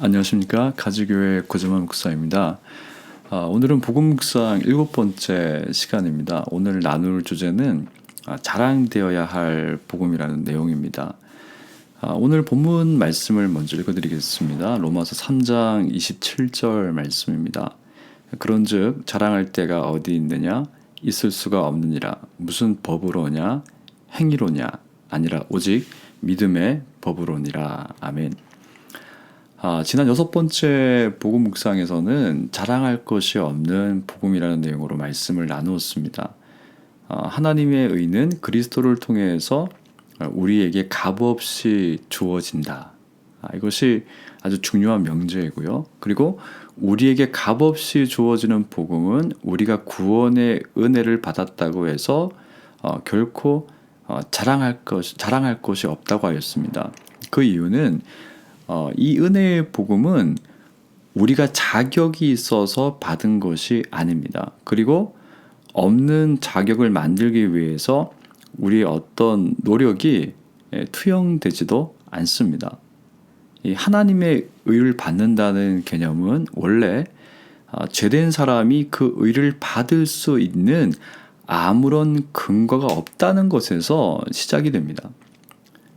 안녕하십니까 가지교회 고재만 목사입니다. 아, 오늘은 복음 묵상 일곱 번째 시간입니다. 오늘 나눌 주제는 아, 자랑되어야 할 복음이라는 내용입니다. 아, 오늘 본문 말씀을 먼저 읽어드리겠습니다. 로마서 3장 27절 말씀입니다. 그런즉 자랑할 때가 어디 있느냐 있을 수가 없느니라 무슨 법으로냐 행위로냐 아니라 오직 믿음의 법으로니라 아멘. 아, 지난 여섯 번째 복음 묵상에서는 자랑할 것이 없는 복음이라는 내용으로 말씀을 나누었습니다. 아, 하나님의 의는 그리스도를 통해서 우리에게 값없이 주어진다. 아, 이것이 아주 중요한 명제이고요. 그리고 우리에게 값없이 주어지는 복음은 우리가 구원의 은혜를 받았다고 해서 어, 결코 어, 자랑할 것 자랑할 것이 없다고 하였습니다. 그 이유는 어, 이 은혜의 복음은 우리가 자격이 있어서 받은 것이 아닙니다. 그리고 없는 자격을 만들기 위해서 우리의 어떤 노력이 예, 투영되지도 않습니다. 이 하나님의 의를 받는다는 개념은 원래 아, 죄된 사람이 그 의를 받을 수 있는 아무런 근거가 없다는 것에서 시작이 됩니다.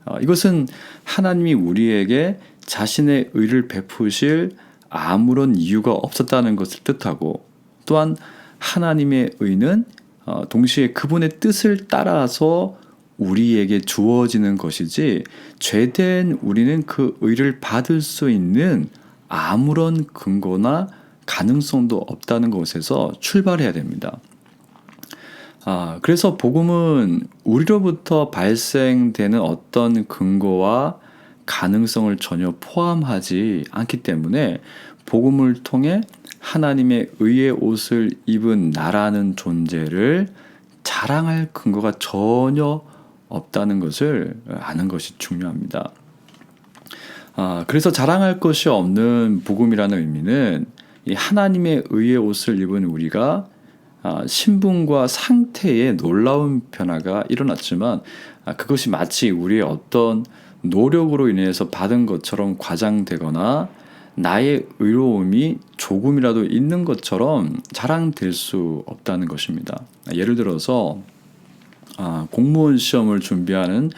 어, 이것은 하나님이 우리에게 자신의 의를 베푸실 아무런 이유가 없었다는 것을 뜻하고 또한 하나님의 의는 어, 동시에 그분의 뜻을 따라서 우리에게 주어지는 것이지 죄된 우리는 그 의를 받을 수 있는 아무런 근거나 가능성도 없다는 것에서 출발해야 됩니다. 아, 그래서 복음은 우리로부터 발생되는 어떤 근거와 가능성을 전혀 포함하지 않기 때문에 복음을 통해 하나님의 의의 옷을 입은 나라는 존재를 자랑할 근거가 전혀 없다는 것을 아는 것이 중요합니다. 아, 그래서 자랑할 것이 없는 복음이라는 의미는 이 하나님의 의의 옷을 입은 우리가 아, 신분과 상태에 놀라운 변화가 일어났지만 아, 그것이 마치 우리의 어떤 노력으로 인해서 받은 것처럼 과장되거나 나의 의로움이 조금이라도 있는 것처럼 자랑될 수 없다는 것입니다. 예를 들어서 아, 공무원 시험을 준비하는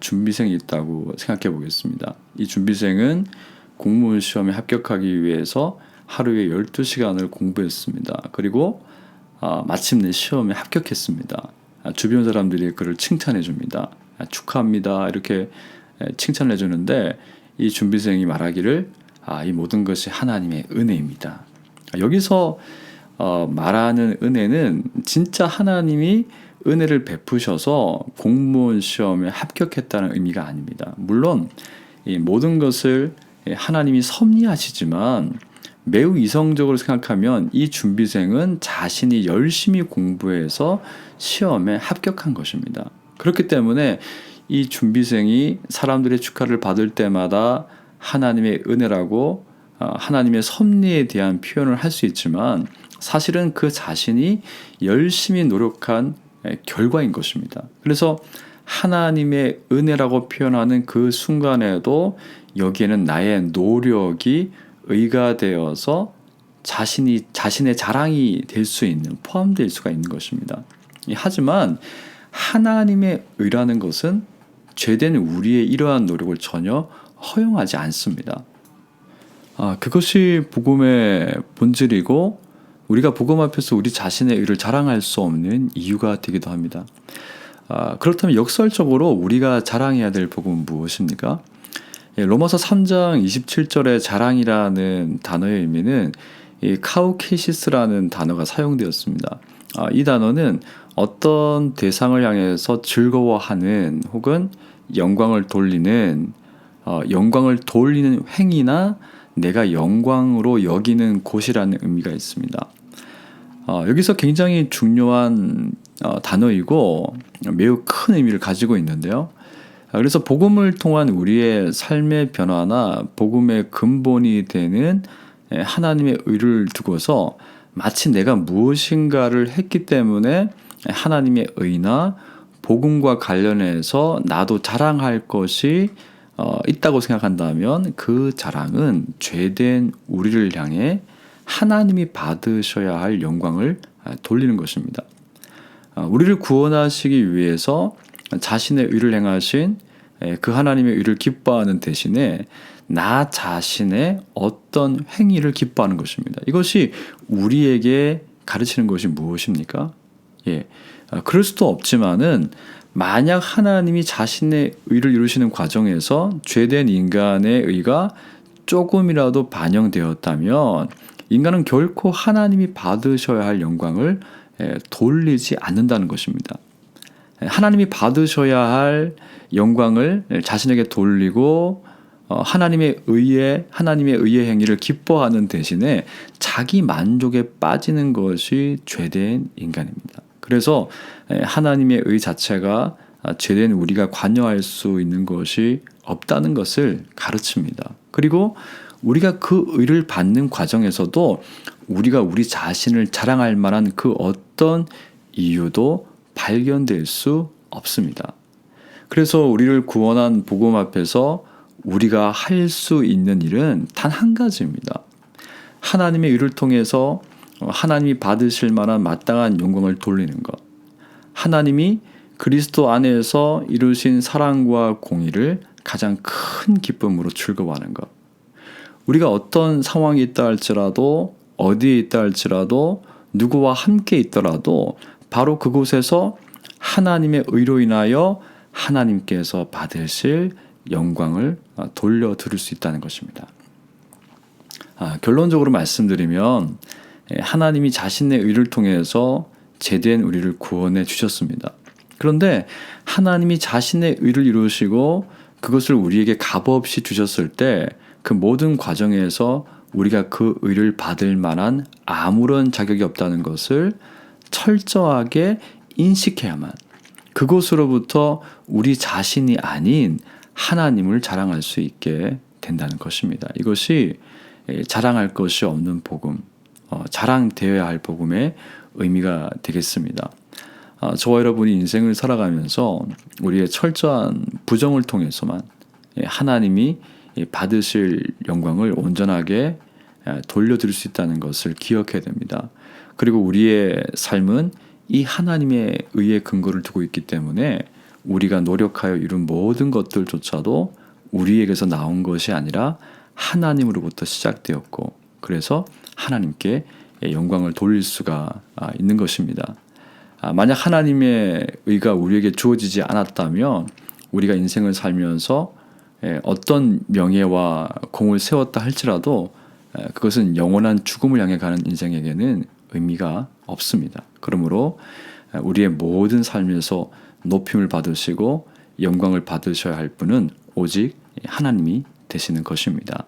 준비생이 있다고 생각해 보겠습니다. 이 준비생은 공무원 시험에 합격하기 위해서 하루에 12시간을 공부했습니다. 그리고 아, 마침내 시험에 합격했습니다. 아, 주변 사람들이 그를 칭찬해 줍니다. 아, 축하합니다. 이렇게 칭찬해 주는데 이 준비생이 말하기를 이 모든 것이 하나님의 은혜입니다. 여기서 어, 말하는 은혜는 진짜 하나님이 은혜를 베푸셔서 공무원 시험에 합격했다는 의미가 아닙니다. 물론 이 모든 것을 하나님이 섭리하시지만 매우 이성적으로 생각하면 이 준비생은 자신이 열심히 공부해서 시험에 합격한 것입니다. 그렇기 때문에 이 준비생이 사람들의 축하를 받을 때마다 하나님의 은혜라고 어, 하나님의 섭리에 대한 표현을 할 수 있지만 사실은 그 자신이 열심히 노력한 결과인 것입니다. 그래서 하나님의 은혜라고 표현하는 그 순간에도 여기에는 나의 노력이 의가 되어서 자신이 자신의 자랑이 될 수 있는 포함될 수가 있는 것입니다. 하지만 하나님의 의라는 것은 죄된 우리의 이러한 노력을 전혀 허용하지 않습니다. 아, 그것이 복음의 본질이고 우리가 복음 앞에서 우리 자신의 의를 자랑할 수 없는 이유가 되기도 합니다. 아, 그렇다면 역설적으로 우리가 자랑해야 될 복음은 무엇입니까? 예, 로마서 3장 27절의 자랑이라는 단어의 의미는 이 카우케시스라는 단어가 사용되었습니다. 아, 이 단어는 어떤 대상을 향해서 즐거워하는 혹은 영광을 돌리는 어, 영광을 돌리는 행위나 내가 영광으로 여기는 곳이라는 의미가 있습니다. 어, 여기서 굉장히 중요한 어, 단어이고 매우 큰 의미를 가지고 있는데요. 아, 그래서 복음을 통한 우리의 삶의 변화나 복음의 근본이 되는 하나님의 의를 두고서 마치 내가 무엇인가를 했기 때문에 하나님의 의나 복음과 관련해서 나도 자랑할 것이 어, 있다고 생각한다면 그 자랑은 죄된 우리를 향해 하나님이 받으셔야 할 영광을 아, 돌리는 것입니다. 아, 우리를 구원하시기 위해서 자신의 의를 행하신 에, 그 하나님의 의를 기뻐하는 대신에 나 자신의 어떤 행위를 기뻐하는 것입니다. 이것이 우리에게 가르치는 것이 무엇입니까? 예, 아, 그럴 수도 없지만은 만약 하나님이 자신의 의를 이루시는 과정에서 죄된 인간의 의가 조금이라도 반영되었다면 인간은 결코 하나님이 받으셔야 할 영광을 에, 돌리지 않는다는 것입니다. 에, 하나님이 받으셔야 할 영광을 자신에게 돌리고 어, 하나님의 의에 하나님의 의의 행위를 기뻐하는 대신에 자기 만족에 빠지는 것이 죄된 인간입니다. 그래서 에, 하나님의 의 자체가 아, 죄된 우리가 관여할 수 있는 것이 없다는 것을 가르칩니다. 그리고 우리가 그 의를 받는 과정에서도 우리가 우리 자신을 자랑할 만한 그 어떤 이유도 발견될 수 없습니다. 그래서 우리를 구원한 복음 앞에서 우리가 할 수 있는 일은 단 한 가지입니다. 하나님의 의를 통해서 하나님이 받으실 만한 마땅한 영광을 돌리는 것. 하나님이 그리스도 안에서 이루신 사랑과 공의를 가장 큰 기쁨으로 즐거워하는 것. 우리가 어떤 상황이 있다 할지라도 어디에 있다 할지라도 누구와 함께 있더라도 바로 그곳에서 하나님의 의로 인하여 하나님께서 받으실 영광을 돌려 드릴 수 있다는 것입니다. 아, 결론적으로 말씀드리면 예, 하나님이 자신의 의를 통해서 제된 우리를 구원해 주셨습니다. 그런데 하나님이 자신의 의를 이루시고 그것을 우리에게 값없이 주셨을 때 그 모든 과정에서 우리가 그 의를 받을 만한 아무런 자격이 없다는 것을 철저하게 인식해야만 그곳으로부터 우리 자신이 아닌 하나님을 자랑할 수 있게 된다는 것입니다. 이것이 자랑할 것이 없는 복음, 어, 자랑되어야 할 복음의 의미가 되겠습니다. 아, 저와 여러분이 인생을 살아가면서 우리의 철저한 부정을 통해서만 하나님이 받으실 영광을 온전하게 돌려드릴 수 있다는 것을 기억해야 됩니다. 그리고 우리의 삶은 이 하나님의 의의 근거를 두고 있기 때문에 우리가 노력하여 이룬 모든 것들조차도 우리에게서 나온 것이 아니라 하나님으로부터 시작되었고 그래서 하나님께 영광을 돌릴 수가 아, 있는 것입니다. 아, 만약 하나님의 의가 우리에게 주어지지 않았다면 우리가 인생을 살면서 어떤 명예와 공을 세웠다 할지라도 그것은 영원한 죽음을 향해 가는 인생에게는 의미가 없습니다. 그러므로 우리의 모든 삶에서 높임을 받으시고 영광을 받으셔야 할 분은 오직 하나님이 되시는 것입니다.